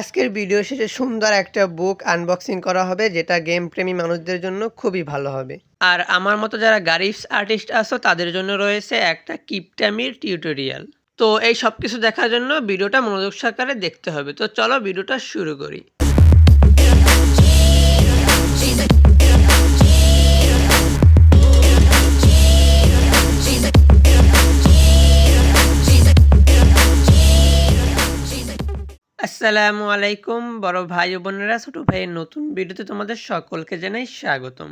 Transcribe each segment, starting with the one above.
আজকের ভিডিও শেষে সুন্দর একটা বুক আনবক্সিং করা হবে, যেটা গেম প্রেমী মানুষদের জন্য খুবই ভালো হবে। আর আমার মতো যারা গারিফস আর্টিস্ট আছো, তাদের জন্য রয়েছে একটা কিপটামির টিউটোরিয়াল তো এই সব কিছু দেখার জন্য ভিডিওটা মনোযোগ সহকারে দেখতে হবে। তো চলো ভিডিওটা শুরু করি। আসসালামু আলাইকুম, বড় ভাই ও বোনেরা, ছোট ভাইয়ের নতুন ভিডিওতে তোমাদের সকলকে জানাই স্বাগতম।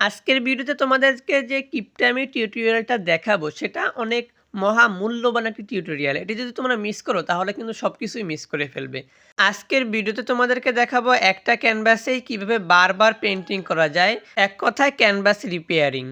আজকের ভিডিওতে তোমাদেরকে যে কিপটামি টিউটোরিয়ালটা দেখাবো, সেটা অনেক মহা মূল্যবান একটি টিউটোরিয়াল। এটি যদি তোমরা মিস করো, তাহলে কিন্তু সব কিছুই মিস করে ফেলবে। আজকের ভিডিওতে তোমাদেরকে দেখাবো একটা ক্যানভাসেই কীভাবে বারবার পেন্টিং করা যায়। এক কথায় ক্যানভাস রিপেয়ারিং।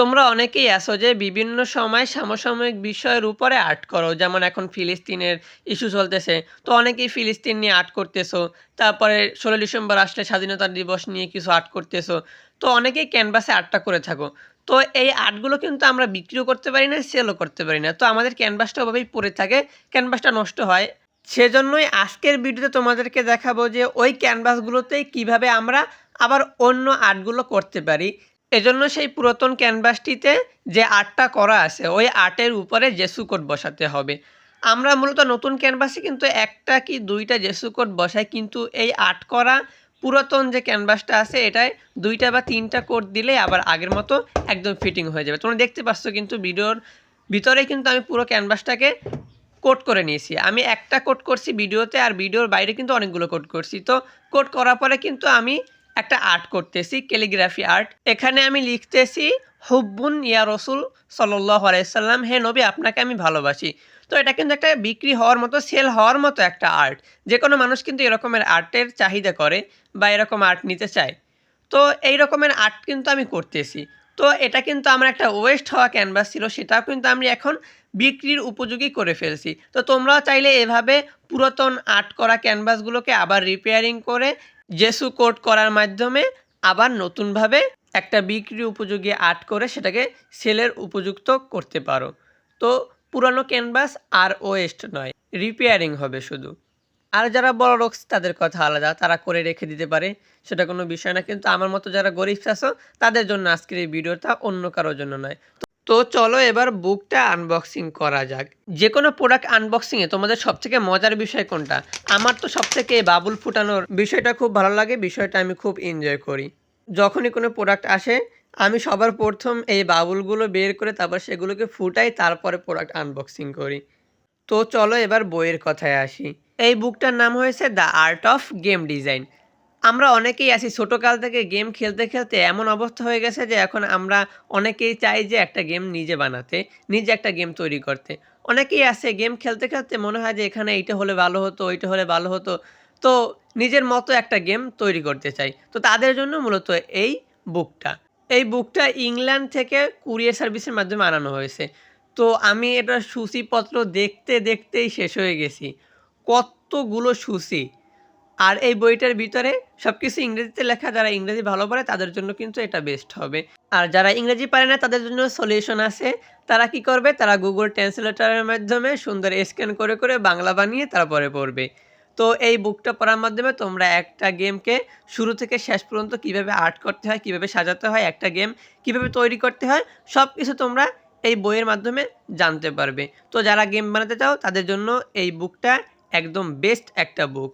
তোমরা অনেকেই আসো যে বিভিন্ন সময় সমসাময়িক বিষয়ের উপরে আর্ট করো, যেমন এখন ফিলিস্তিনের ইস্যু চলতেছে। তো অনেকেই ফিলিস্তিন নিয়ে আর্ট করতেছো, তারপরে ষোলো ডিসেম্বর আসলে স্বাধীনতা দিবস নিয়ে কিছু আর্ট করতেছো। তো অনেকেই ক্যানভাসে আর্টটা করে থাকো। তো এই আর্টগুলো কিন্তু আমরা বিক্রিও করতে পারি না, সেলও করতে পারি না। তো আমাদের ক্যানভাসটা ওভাবেই পড়ে থাকে, ক্যানভাসটা নষ্ট হয়। সেজন্যই আজকের ভিডিওতে তোমাদেরকে দেখাবো যে ওই ক্যানভাসগুলোতেই কীভাবে আমরা আবার অন্য আর্টগুলো করতে পারি। এজন্য সেই পুরাতন ক্যানভাসটিতে যে আর্টটা করা আছে, ওই আর্টের উপরে জেসু কোড বসাতে হবে। আমরা মূলত নতুন ক্যানভাসে কিন্তু একটা কি দুইটা জেসু কোড বসাই, কিন্তু এই আর্ট করা পুরাতন যে ক্যানভাসটা আছে এটায় দুইটা বা তিনটা কোড দিলে আবার আগের মতো একদম ফিটিং হয়ে যাবে। তোমরা দেখতে পাচ্ছ কিন্তু ভিডিওর ভিতরে কিন্তু আমি পুরো ক্যানভাসটাকে কোট করে নিয়েছি। আমি একটা কোট করছি ভিডিওতে, আর ভিডিওর বাইরে কিন্তু অনেকগুলো কোট করছি। তো কোট করার পরে কিন্তু আমি একটা আর্ট করতেছি, ক্যালিগ্রাফি আর্ট। এখানে আমি লিখতেছি, হুব্বুন ইয়া রসুল সাল্লাহ আলাইসাল্লাম হে নবী, আপনাকে আমি ভালোবাসি। তো এটা কিন্তু একটা বিক্রি হওয়ার মতো, সেল হওয়ার মতো একটা আর্ট। যে কোনো মানুষ কিন্তু এরকমের আর্টের চাহিদা করে বা এরকম আর্ট নিতে চায়। তো এই রকমের আর্ট কিন্তু আমি করতেছি। তো এটা কিন্তু আমার একটা ওয়েস্ট হওয়া ক্যানভাস ছিল, সেটাও কিন্তু আমি এখন বিক্রির উপযোগী করে ফেলছি। তো তোমরাও চাইলে এভাবে পুরাতন আর্ট করা ক্যানভাসগুলোকে আবার রিপেয়ারিং করে জেসু কোট করার মাধ্যমে আবার নতুনভাবে একটা বিক্রি উপযোগী আর্ট করে সেটাকে সেলের উপযুক্ত করতে পারো। তো পুরানো ক্যানভাস আর ওয়েস্ট নয় রিপেয়ারিং হবে শুধু। আর যারা বড় রক্স তাদের কথা আলাদা, তারা করে রেখে দিতে পারে, সেটা কোনো বিষয় না। কিন্তু আমার মতো যারা গরিব আছো, তাদের জন্য আজকের এই ভিডিওটা অন্য কারোর জন্য নয়। তো চলো এবার বুকটা আনবক্সিং করা যাক। যে কোনো প্রোডাক্ট আনবক্সিংয়ে তোমাদের সবথেকে মজার বিষয় কোনটা? আমার তো সবথেকে বাবুল ফুটানোর বিষয়টা খুব ভালো লাগে, বিষয়টা আমি খুব এনজয় করি। যখনই কোনো প্রোডাক্ট আসে, আমি সবার প্রথম এই বাবুলগুলো বের করে তারপর সেগুলোকে ফুটাই, তারপরে প্রোডাক্ট আনবক্সিং করি। তো চলো এবার বইয়ের কথায় আসি। এই বুকটার নাম হয়েছে the art of game design আমরা অনেকেই আছি, ছোটোকাল থেকে গেম খেলতে খেলতে এমন অবস্থা হয়ে গেছে যে এখন আমরা অনেকেই চাই যে একটা গেম নিজে বানাতে, নিজে একটা গেম তৈরি করতে। অনেকেই আছে গেম খেলতে খেলতে মনে হয় যে এখানে এইটা হলে ভালো হতো, ওইটা হলে ভালো হতো। তো নিজের মতো একটা গেম তৈরি করতে চাই। তো তাদের জন্য মূলত এই বুকটা। এই বুকটা ইংল্যান্ড থেকে কুরিয়ার সার্ভিসের মাধ্যমে আনানো হয়েছে। তো আমি এটা সূচিপত্র দেখতে দেখতেই শেষ হয়ে গেছি। কতগুলো সূচি আর এই বইটার ভিতরে সব কিছু ইংরেজিতে লেখা, যারা ইংরেজি ভালো পারে তাদের জন্য কিন্তু এটা বেস্ট হবে। আর যারা ইংরেজি পারে না, তাদের জন্য সলিউশন আছে। তারা কি করবে? তারা গুগল ট্রান্সলেটারের মাধ্যমে সুন্দর স্ক্যান করে করে বাংলা বানিয়ে তারপরে পড়বে। তো এই বুকটা পড়ার মাধ্যমে তোমরা একটা গেমকে শুরু থেকে শেষ পর্যন্ত কীভাবে আর্ট করতে হয়, কীভাবে সাজাতে হয়, একটা গেম কীভাবে তৈরি করতে হয় সব কিছু তোমরা এই বইয়ের মাধ্যমে জানতে পারবে। তো যারা গেম বানাতে চাও, তাদের জন্য এই বুকটা একদম বেস্ট একটা বুক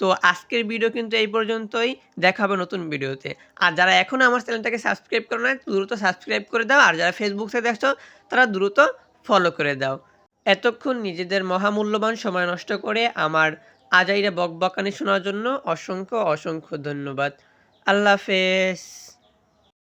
তো আজকের ভিডিও কিন্তু এই পর্যন্তই। দেখা হবে নতুন ভিডিওতে আর যারা এখনও আমার চ্যানেলটাকে সাবস্ক্রাইব করো না দ্রুত সাবস্ক্রাইব করে দাও। আর যারা ফেসবুক থেকে দেখছ, তারা দ্রুত ফলো করে দাও। এতক্ষণ নিজেদের মহামূল্যবান সময় নষ্ট করে আমার আজাইরা বকবকানি শোনার জন্য অসংখ্য অসংখ্য ধন্যবাদ। আল্লাহ হাফেজ।